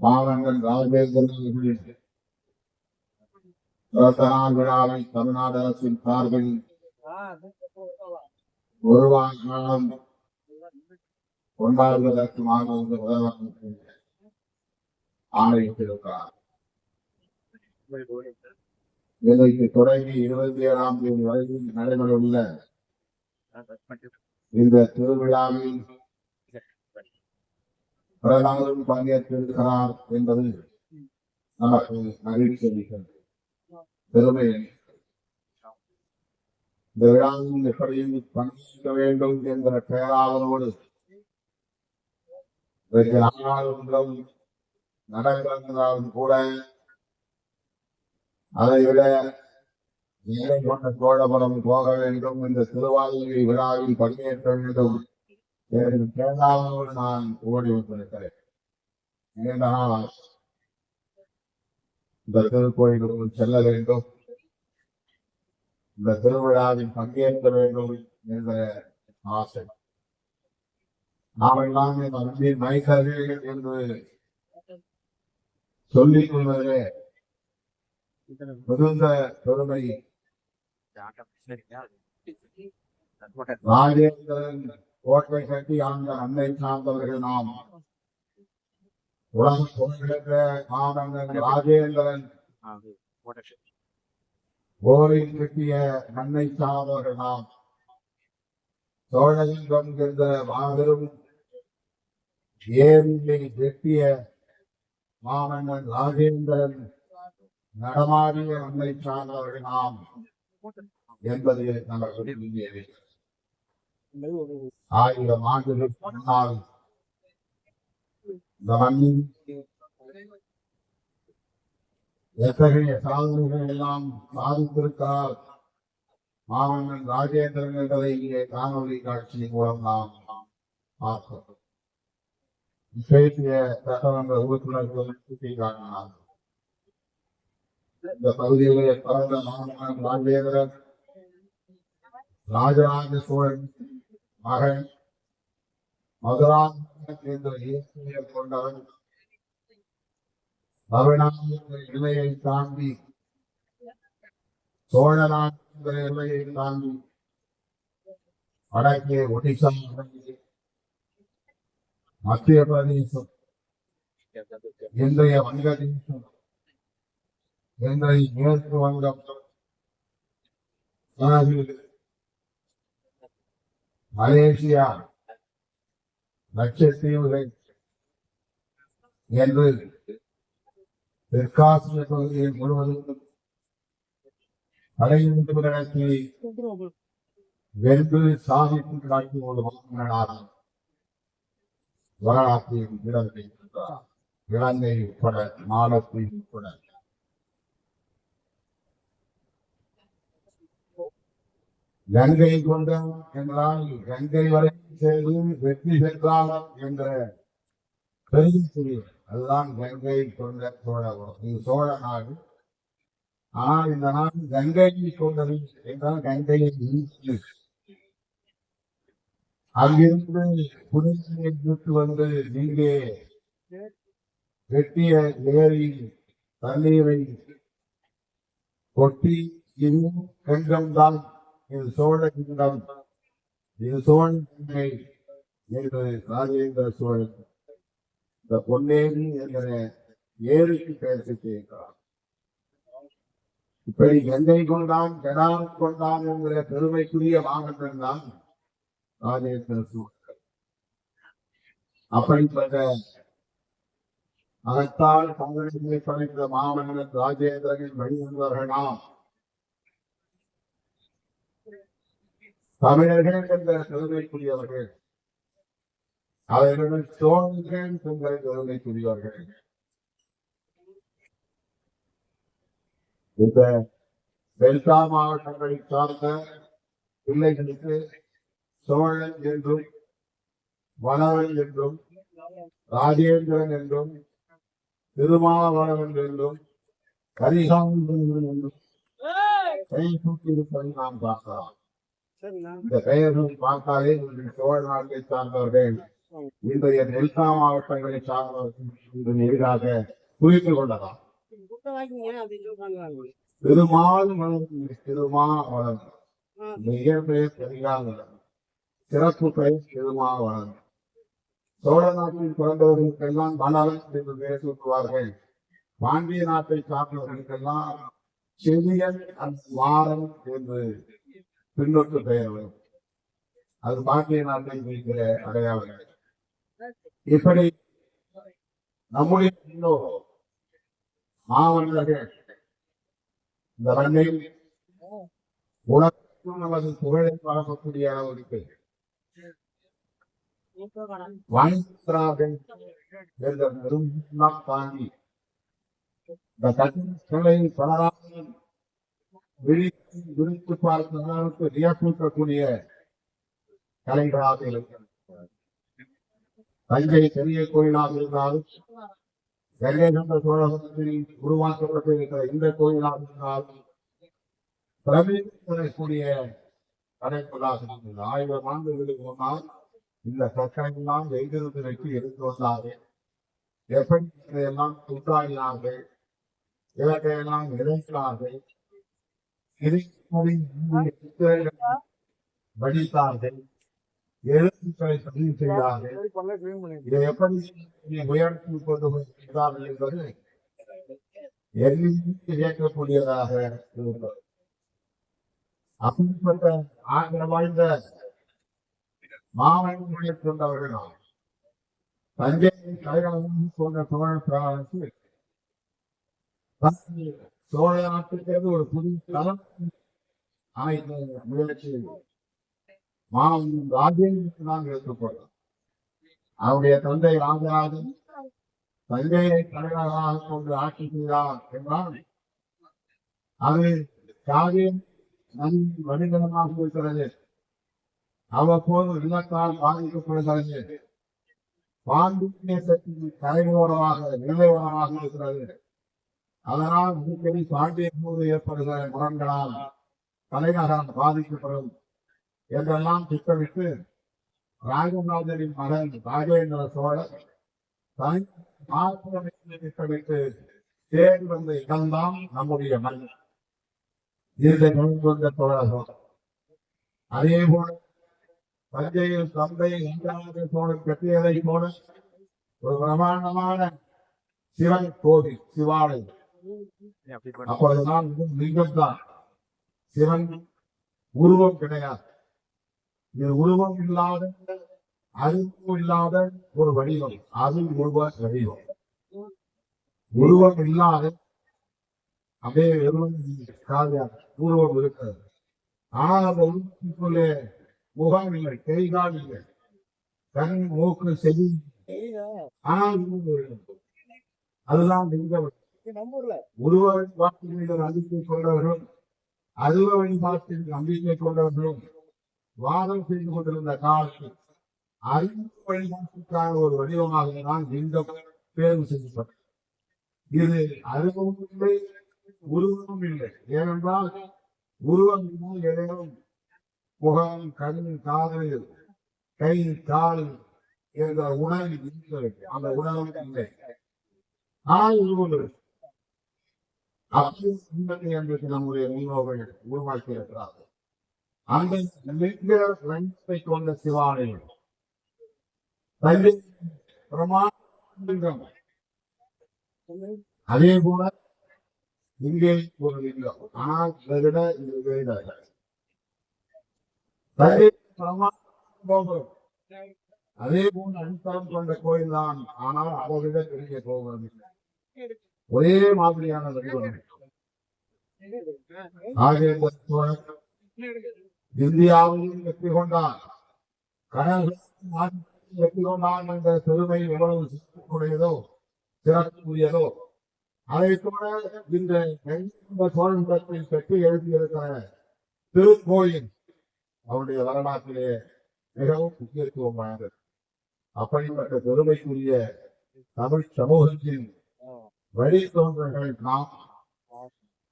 பாவங்கள் ராஜேந்திரன் பிறந்தநாள் விழாவை தமிழ்நாடு அரசின் சார்பில் ஒருவாய் காலம் கொண்டாடுவதற்கு மாணவர்கள் முதலமைச்சர் ஆணையிட்டிருக்கிறார். இன்றைக்கு தொடங்கி இருபத்தி ஏழாம் தேதி வரையில் நடைபெறவுள்ள இந்த திருவிழாவில் பிரதமரும் பங்கேற்றிருக்கிறார் என்பது நமக்கு மகிழ்ச்சி அளிக்கிறது. பெருமை இந்த விழாவில் எப்படியும் பங்கேற்க வேண்டும் என்ற பெயராளரோடு இன்றைக்கு நாடாளுமன்றம் நடந்திருந்தாலும் கூட அதை விட நிலை கொண்ட சோழபுரம் போக வேண்டும் இந்த திருவாதிரை விழாவில் பங்கேற்க வேண்டும். என்று கேட்டாலும் நான் ஓடி வந்திருக்கிறேன் ஆசை. இந்த திருக்கோயிலுக்குள் செல்ல வேண்டும். இந்த திருவிழாவில் பங்கேற்க வேண்டும் என்ற ஆசை. நாம் எல்லாம் அன்பின் மைசர்கள் என்று சொல்லிக் கொள்வதே மிகுந்த பெருமை. ராஜேந்திரன் கோட்டை கட்டி ஆண்ட அன்னை சார்ந்தவர்கள் நாம் உலக புகழ்கின்ற மாமன்னன் ராஜேந்திரன். கோவில் கட்டிய மண்ணை சார்ந்தவர்கள் நாம் சோழலிங்கம் என்ற மாபெரும் ஏரியை வெட்டிய மாமன்னன் ராஜேந்திரன் நடமாடிய மண்ணை சார்ந்தவர்கள் நாம் என்பது நமக்கு ஆயிரம் ஆண்டுகளுக்கு முன்னால் இந்த மண்ணின் எத்தகைய சாதனைகள் எல்லாம் சாதித்திருக்கிறார்? மாமன்னன் ராஜேந்திரன் என்பதை இங்கே காணொலி காட்சி மூலம் நாம் பார்த்தோம். பேசிய சட்டமன்ற உறுப்பினர்கள் சுட்டி இந்த பகுதியிலே பிறந்த மாமன்னன் ராஜேந்திரன் ராஜராஜ சோழன் மகன் மதுராந்தகன் என்ற இயற்கையர் கொண்டவன். பவனான் என்ற இமையை தாண்டி சோழனான் என்ற இமையை தாண்டி வடக்கே ஒடிசா மத்திய பிரதேசம் இன்றைய வங்கதேசம் இன்றைய மேற்கு வங்கம் மலேசியா லட்சத்தீவுகள் என்று தெற்காசிய பகுதியில் முழுவதும் படையெடுத்து கிடத்தி வென்று சாதித்து காட்சி ஒரு மாமன்னார் வரலாற்றில் இலங்கை இலங்கை உட்பட மாலத்தீவு உட்பட. கங்கை கொண்டம் என்றால் கங்கை வரை செய்து வெற்றி பெற்றால் என்ற பெருமை அதுதான் கங்கை கொண்ட சோழபுரம் இது சோழ நாடு. ஆனால் இந்த நாடு கங்கை கொண்டது என்றால் கங்கையை அங்கிருந்து புனிதனை விட்டு வந்து இங்கே வெட்டிய ஏரியில் தண்ணீரை கொட்டி இன்னும் கங்கம்தான் இது சோழ கிங்டம் இது சோழன் என்று ராஜேந்திர சோழன் இந்த பொன்னேரி என்கிற ஏரிக்கு பெயர் செய்கிறார் இப்படி கங்கை கொண்டான் கடாரம் கொண்டான் என்கிற பெருமைக்குரிய மாமன்னன் தான் ராஜேந்திர சோழன் அப்படிப்பட்ட அகத்தால் தமிழகத்தை படைத்த மாமன்னன் ராஜேந்திரனின் வழிவந்தவர்கள் தமிழர்கள் என்ற பெருமைக்குரியவர்கள் அவர்கள் சோழர்கள் என்ற பெருமைக்குரியவர்கள் இந்த டெல்டா மாவட்டங்களை சார்ந்த பிள்ளைகளுக்கு சோழன் என்றும் வனவன் என்றும் ராஜேந்திரன் என்றும் திருமாவளவன் என்றும் கரிகாந்தன் என்றும் பெயர் சூட்டியிருப்பதை நாம் பார்க்கலாம். இந்த பெயர்கள் பார்த்தாலே சோழ நாட்டை சார்ந்தவர்கள். இன்றைய டெல்டா மாவட்டங்களை சார்ந்தவர்கள் எதிராக புரிந்து கொள்ளலாம். பெருமாள் வளர்ந்து திருமா வளர்ந்து மிக பெயர் தெரியாத சிறப்பு பெயர் திருமா வளர்ந்து சோழ நாட்டில் பிறந்தவர்களுக்கெல்லாம் மலரன் என்று பெயர் சொல்லுவார்கள் பாண்டிய நாட்டை சார்ந்தவர்களுக்கெல்லாம் செவியன் அந்த மாறன் என்று பின்னொட்டு பெயர் வரும் அது பாண்டிய நாட்டில் இருக்கிற அடையாளம். இப்படி நம்முடைய முன்னோர் மாமன்னர்கள் இந்த மண்ணில் உலகம் நமது புகழை பரப்பக்கூடிய அளவிற்கு வாழ்கிறார்கள் என்ற பெரும் தாண்டி இந்த கட்டிடங்களை பலராகவும் விழித்து விழித்து பார்த்த அளவுக்கு வியப்பூட்டக்கூடிய கலைகளாக இருக்கிறது தஞ்சை பெரிய கோயிலாக இருந்தாலும் கங்கைகண்ட சோழகத்தில் உருவாக்கப்பட்டிருக்கிற இந்த கோயிலாக இருந்தாலும் பிரமிக்கக்கூடிய கலைப்பொருளாக இருந்தது ஆயிரம் ஆண்டுகளுக்கு முன்னால் இந்த கற்களையெல்லாம் எங்கிருந்து வைத்து எடுத்து வந்தார்கள்? எப்படி இதையெல்லாம் துண்டாடினார்கள் இவற்றையெல்லாம் இணைத்தார்கள்? வடித்தார்கள் எழுத்துக்களை பதிவு செய்தார்கள் இதை எப்படி உயர்த்தி கொண்டு போகிறார்கள் என்பது இயக்கக்கூடியதாக இருந்தது அப்படிப்பட்ட வாய்ந்த மாவட்டங்களை கொண்டவர்கள் நாம். தஞ்சை தலைநகரம் போன்ற சோழ பிராணத்துக்கு சோழ நாட்டுக்கு ஒரு புதிய ஆனா இந்த முயற்சி மாவட்டம் ராஜேந்திரன் தான் எடுத்துக்கொள்ளும் அவருடைய தந்தை ராஜராஜன் தந்தையை தலைநகராக கொண்டு ஆட்சி செய்தார் என்றால் அது ராஜேந்திரன் நன் வடிவமாக இருக்கிறது? அவ்வப்போது வெள்ளத்தால் பாதிக்கப்படுகிறது. பாண்டியத்தின் தலைவோரமாக நிலைவரமாக இருக்கிறது. அதனால் அடிக்கடி பாண்டியன் போது ஏற்படுகிற முரண்களால் தலைநகரம் பாதிக்கப்படும் என்றெல்லாம் திட்டமிட்டு ராஜராஜனின் மகன் ராஜேந்திர சோழர் தனி மாற்றமைக்கு திட்டமிட்டு தேடி வந்த இடம்தான் நம்முடைய மண். இந்த சோழ சோழர் அதே போல தஞ்சையில் தந்தை இரண்டாவது சோழன் கட்டியதை போல ஒரு பிரமாண்டமான சிவன் கோவில் சிவாலயம். அப்பொழுதுதான் லிங்கம் தான். சிவன் உருவம் கிடையாது. இது உருவம் இல்லாத அறிவு இல்லாத ஒரு வடிவம். அது உருவ வடிவம். உருவம் இல்லாத அப்படியே வெறும் உருவம் இருக்கிறது. ஆனால் அந்த உருவத்துக்குள்ளே முகம் இல்லை கை கால் இல்லை. கண் மூக்கு செவி. ஆனால். அதுதான் லிங்கம் உருவ வழிபாட்டில் நம்பிக்கை கொண்டவர்களும் அருவ பார்த்து நம்பிக்கை கொண்டவர்களும் வாதம் செய்து கொண்டிருந்த காலத்தில் அறிவு வழிபாட்டுக்கான ஒரு வடிவமாக தான் இந்த தேர்வு செய்யப்பட்டது. இது அருவமும் இல்லை உருவமும் இல்லை. ஏனென்றால் உருவம் இருந்தால் எதையும் முகம் கண் காதல் கை கால் என்ற உணவு அந்த உணவு இல்லை. ஆனால் உருவம் இருக்கு. அப்படி சிந்தனை என்பது நம்முடைய முன்னோர்கள் உருவாக்கி இருக்கிறார்கள் அந்த மிக லஞ்சத்தை கொண்ட சிவாலயம் அதே போல இங்கே ஒரு லிங்கம். ஆனால் விட இது வேற. தஞ்சை பிரமாண்டம் அதே போல அடித்தளம் கொண்ட கோயில் தான் ஆனால் அதை விட பெரிய கோபுரம் இல்லை. ஒரே மாதிரியான ராஜேந்திர சோழன் இந்தியாவையும் வெற்றி கொண்டார். நாட்டையும் வெற்றி கொண்டான் என்ற பெருமை எவ்வளவு சிறப்புடையதோ சிறப்புரியதோ அதை கூட இந்த கலிங்க சோழபுரத்தில் பெற்று எழுதியிருக்கிற திருக்கோயில் அவருடைய வரலாற்றிலே மிகவும் முக்கியத்துவமானது அப்படிப்பட்ட பெருமைக்குரிய தமிழ் சமூகத்தின் வழித்தோன்றல்கள் நாம்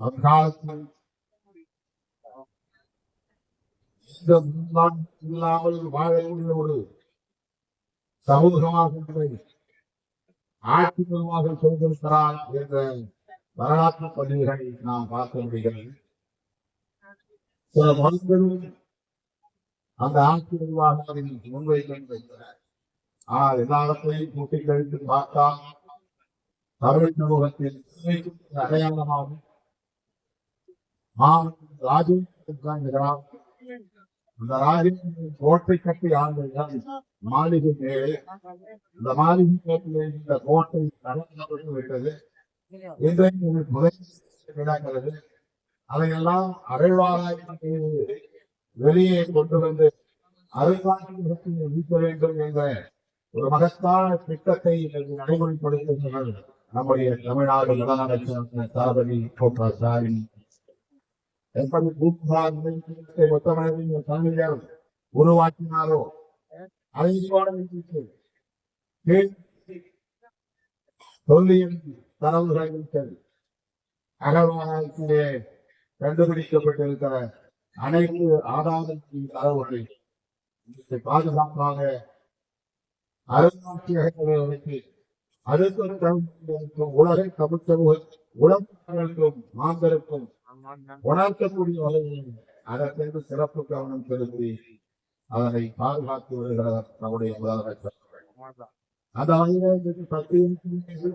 அக்காலத்தில் இந்த முன்னால் இல்லாமல் வாழக்கூடிய ஒரு சமூகமாக இல்லை. ஆட்சிபூர்வமாக செய்திருக்கிறார் என்ற வரலாற்று பதிவுகளை நாம் பார்க்க முடிகிறது சில மருந்துகளும் அந்த ஆட்சி நிர்வாகத்தின் முன்வைக்கின்றனர் ஆனால் எல்லா இடத்தையும் கூட்டி கழித்து பார்த்தால் தமிழ் சமூகத்தில் அடையாளமாகும் மாவட்டம் ராஜேந்திரன் அந்த ராஜேந்திரன் கோட்டை கட்டி ஆண்டுகள் மாளிகை மேலே. அந்த மாளிகை கோட்டிலே இந்த கோட்டை நடந்து விட்டது. இன்றைக்கு இது கிடக்கிறது அதையெல்லாம் அகழ்வாராய்ச்சி வெளியே கொண்டு வந்து அருங்காட்சியகத்தில் வைக்க வேண்டும் என்ற ஒரு மகத்தான திட்டத்தை இன்றைக்கு நடைமுறைப்படுத்துகிறார் நம்முடைய தமிழ்நாடு முதலமைச்சர் தளபதி மு க ஸ்டாலின் எப்படி கூட்டுறாங்க மொத்தமாக தமிழர் உருவாக்கினாரோ அதை சொல்லியும் தரவுகள் இருக்கிறது அகழ்வாராய்ச்சியிலே கண்டுபிடிக்கப்பட்டிருக்கிற அனைத்து ஆதாரத்தின் தரவுகளை இன்றைக்கு பாதுகாப்பாக அருங்காட்சியகங்களை வைத்து அடுத்த உலகை தமிழ் சமூக உலகங்களுக்கும் மாந்தருக்கும் உணர்த்தக்கூடிய வகையில் அதற்கு சிறப்பு கவனம் செலுத்தி அதனை பாதுகாத்து வருகிறார் நம்முடைய முதலமைச்சர் அந்த வகையில்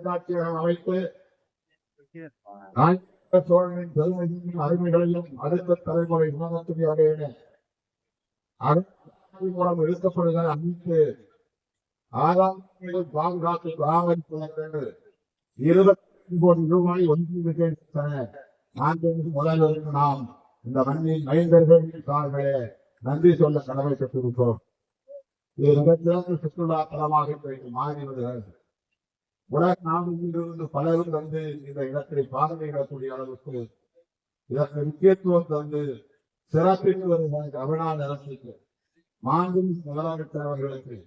சத்தியம் அமைத்து சோழனின் பெருமையும் அருமைகளையும் அடுத்த தலைமுறை உணரக்கூடிய வகையில மூலம் இழுக்கப்படுகிற அனைத்து ஆதாரங்களையும் பாதுகாத்து பராமரிப்பதற்கு இருபத்தி கோடி ரூபாய் ஒன்றிய நான்கு முதல்வருக்கு நாம் இந்த மண்ணின் மைந்தர்கள் சார்பிலே நன்றி சொல்ல கடமைப்பட்டிருக்கிறோம் இது மிகச்சிறந்த சுற்றுலா தலமாக மாறி வருகிறது. உலக நாடுகளிலிருந்து பலரும் வந்து இந்த இடத்தை பார்வையிடக்கூடிய அளவுக்கு இதற்கு முக்கியத்துவம் தந்து சிறப்பித்து வருகிற தமிழ்நாடு அரசுக்கு. மாண்பும் முதலமைச்சர் அவர்களுக்கு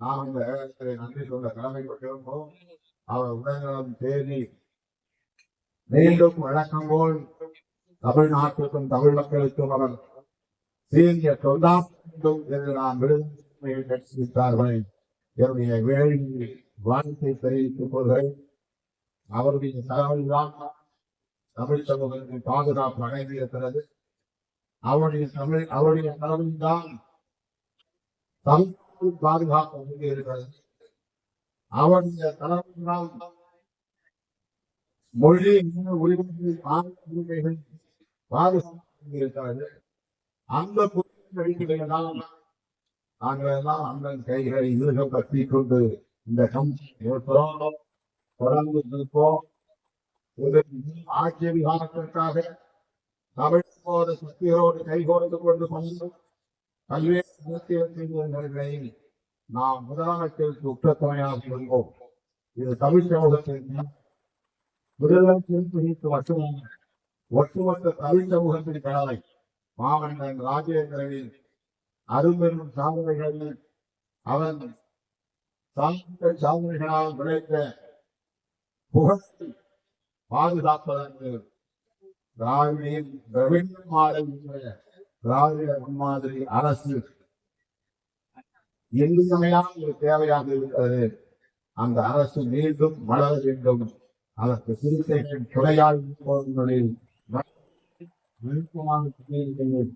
நாம் இந்த இடத்திலே நன்றி சொல்ல கடமைப்பட்டிருந்தோம் அவர் உடல்நலம் தேடி மீண்டும் வழக்கம் போல் தமிழ்நாட்டுக்கும் தமிழ் மக்களுக்கும் அவர் சீரிய தொண்டாற்றும் என்று நாம் விடுதலை கட்சித்தார்கள் என்னுடைய வேலையை வாழ்க்கை தெரிவித்துக் கொள்கிறேன். அவருடைய தகவல்தான் தமிழ் சமூகத்தின் பாதுகாப்பு அடைந்திருக்கிறது அவருடைய தமிழ் அவருடைய தகவல்தான் தான் தமிழ் பாதுகாப்பு அடங்கி இருக்கிறது. அவருடைய தகவல் மொழி உரிமைகள் மாநில உரிமைகள் பாதுகாப்பு இருக்கிறது அந்த அடிப்படையில்தான் நாங்கள் எல்லாம் அண்ணன் கைகளை இருக கட்டி கொண்டு இந்த கம்பி ஏற்படும் தொடர்ந்து இருப்போம். ஆட்சி ஆட்சி தமிழ் போது சக்தியோடு கைகோர்த்து கொண்டு வந்து பல்வேறு அரசியல்களை நாம் முதலமைச்சருக்கு உற்றத்துணையாக இருந்தோம். இது தமிழ் சமூகத்தின் விடுதலை குறித்து மட்டுமல்ல ஒட்டுமொத்த தமிழ் சமூகத்தின் கடமை மாமன்னன் ராஜேந்திரனின் அரும்பெரும் சாதனைகளில் அவன் சாந்த சாதனைகளால் விளைந்த புகழை பாதுகாப்பதற்கு திராவிடின் திராவிட மாடல் என்ற திராவிட முன்மாதிரி அரசு எங்குமையான ஒரு தேவையாக இருக்கிறது அந்த அரசு மீண்டும் வளர வேண்டும் அதற்கு சிறுத்தைகள் துணையால் போவதில் விருப்பமான சொல்லியிருக்கிறேன்.